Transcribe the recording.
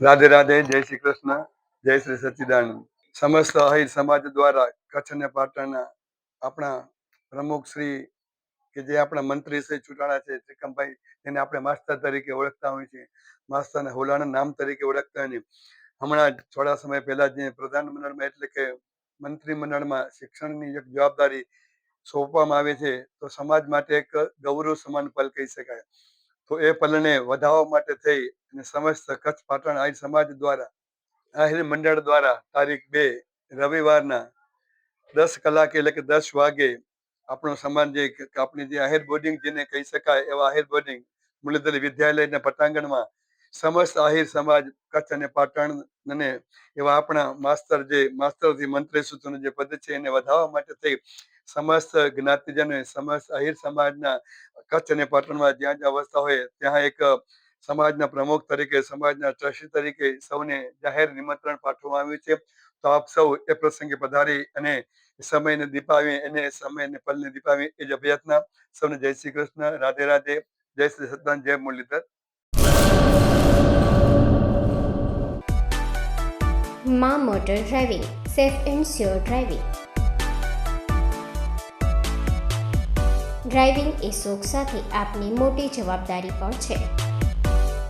રાધે રાધે, જય શ્રી કૃષ્ણ, જય શ્રી સચ્ચિદાનંદ સમસ્ત અહિર સમાજ દ્વારા કચ્છ અને પાટણના આપણા પ્રમુખ શ્રી કે જે આપણા મંત્રી શ્રી ચૂંટાણા છે, ત્રિકમભાઈ, જેને આપણે માસ્તર તરીકે ઓળખતા હોય છે માસ્તરને હોલાના નામ તરીકે ઓળખતા હોય હમણાં થોડા સમય પહેલા જે પ્રધાનમંડળમાં એટલે કે મંત્રીમંડળમાં શિક્ષણની એક જવાબદારી સોંપવામાં આવે છે, તો સમાજ માટે એક ગૌરવ સમાન પલ કહી શકાય. તો એ પલને વધાવવા માટે થઈ અને સમસ્ત કચ્છ પાટણ આહિર સમાજ દ્વારા, આહિર મંડળ દ્વારા તારીખ બે રવિવારના દસ કલાકે એટલે કે દસ વાગે આપણો સમાન જે આપણી જે આહિર બોર્ડિંગ જેને કહી શકાય એવા આહિર બોર્ડિંગ મુરલીધર વિદ્યાલયના પટાંગણમાં સમસ્ત આહિર સમાજ, કચ્છ અને પાટણ અને એવા આપણા માસ્તર જે માસ્તરથી મંત્રી સુધીનું જે પદ છે એને વધાવવા માટે થઈ સમસ્ત જ્ઞાતિજનો સમસ્ત આહિર સમાજના કચ્છ અને પાટણમાં જ્યાં જ્યાં અવસ્થા હોય ત્યાં એક સમાજના પ્રમુખ તરીકે, સમાજના ટ્રસ્ટી તરીકે સૌને જાહેર નિમંત્રણ પાઠવવામાં આવ્યું છે. તો આપ સૌ એ પ્રસંગે પધારી અને સમયને દીપાવી એને સમયને પલને દીપાવી એ જ અભ્યર્થના. સૌને જય શ્રી કૃષ્ણ. રાધે રાધે. જય શ્રી સત્તાન જય મુરલીધર. મા motor driving. Safe and sure driving. Driving એ શોખ સાથે આપની મોટી જવાબદારી પણ છે.